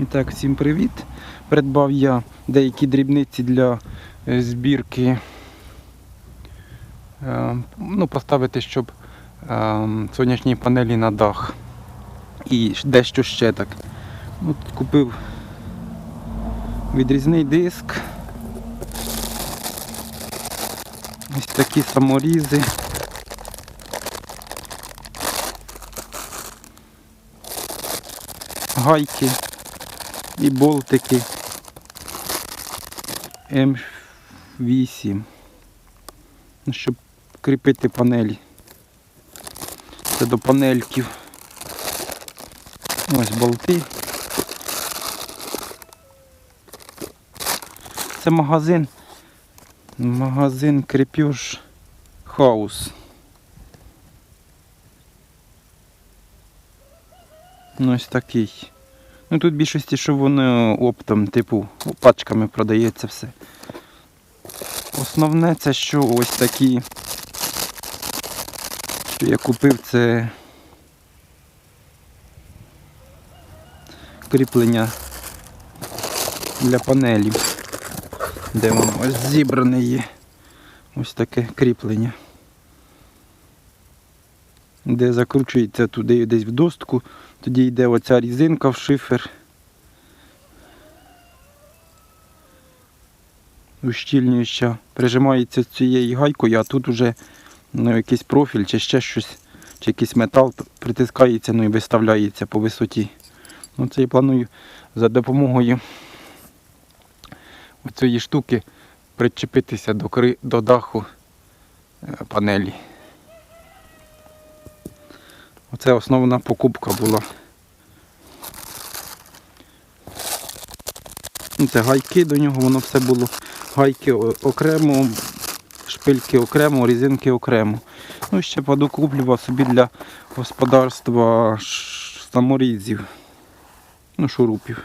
І так, всім привіт. Придбав я деякі дрібниці для е, збірки. е, Ну, поставити, щоб е, сонячні панелі на дах. І дещо ще так. От купив відрізний диск. Ось такі саморізи. Гайки і болтики М8. Ну, щоб кріпити панелі. Це до панельків. Ось болти. Це магазин. Магазин Крепеж Хаус. Ну, ось такий. Ну тут в більшості, що воно оптом, типу, пачками продається все. Основне це що ось такі, що я купив, це кріплення для панелів, де воно ось зібране є. Ось таке кріплення. Де закручується туди десь в достку, тоді йде оця різинка в шифер. Ущільнююча, прижимається з цією гайкою, а тут уже ну, якийсь профіль чи ще щось, чи якийсь метал притискається ну, і виставляється по висоті. Ну, це я планую за допомогою цієї штуки причепитися до, кри... до даху е, панелі. Оце основна покупка була. Ну, Це гайки до нього, воно все було. Гайки окремо, шпильки окремо, різинки окремо. Ну, ще подокуплював собі для господарства саморізів. Ну, шурупів.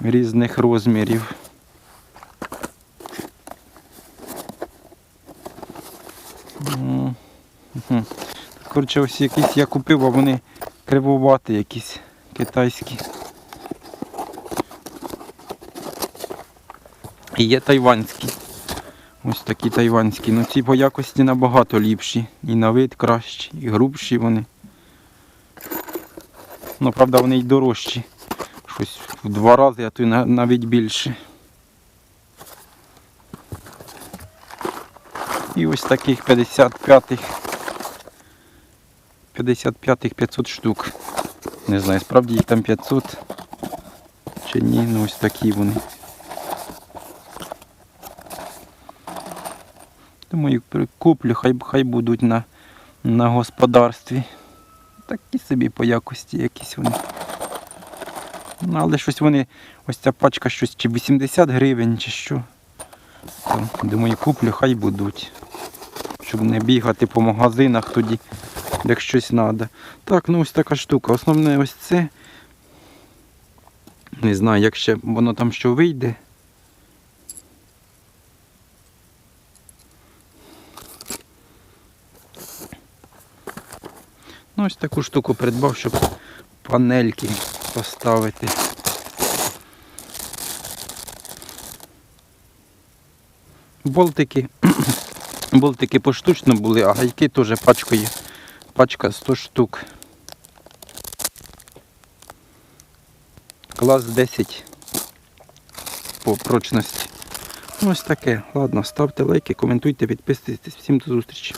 Різних розмірів. Мгм. Коротше, ось якісь я купив, а вони кривоваті якісь китайські. І є тайванські. Ось такі тайванські. Ну ці по якості набагато ліпші. І на вид кращі, і грубші вони. Ну, правда, вони й дорожчі. Щось в два рази, а то й навіть більше. І ось таких 55-х 55-х 500 штук. Не знаю, справді їх там 500 чи ні, ну ось такі вони. Думаю, куплю, хай, хай будуть на, на господарстві. Такі собі по якості якісь вони. Ну, але щось вони, ось ця пачка щось чи 80 гривень, чи що. То, думаю, куплю, хай будуть. Щоб не бігати по магазинах тоді, як щось треба. Так, ну ось така штука. Основне ось це. Не знаю, як ще воно там що вийде. Ну, ось таку штуку придбав, щоб панельки поставити. Болтики. Болтики поштучно були, а гайки теж пачкою. Пачка 100 штук. Клас 10 по прочності. Ну, ось таке. Ладно, ставте лайки, коментуйте, підписуйтесь. Всім до зустрічі.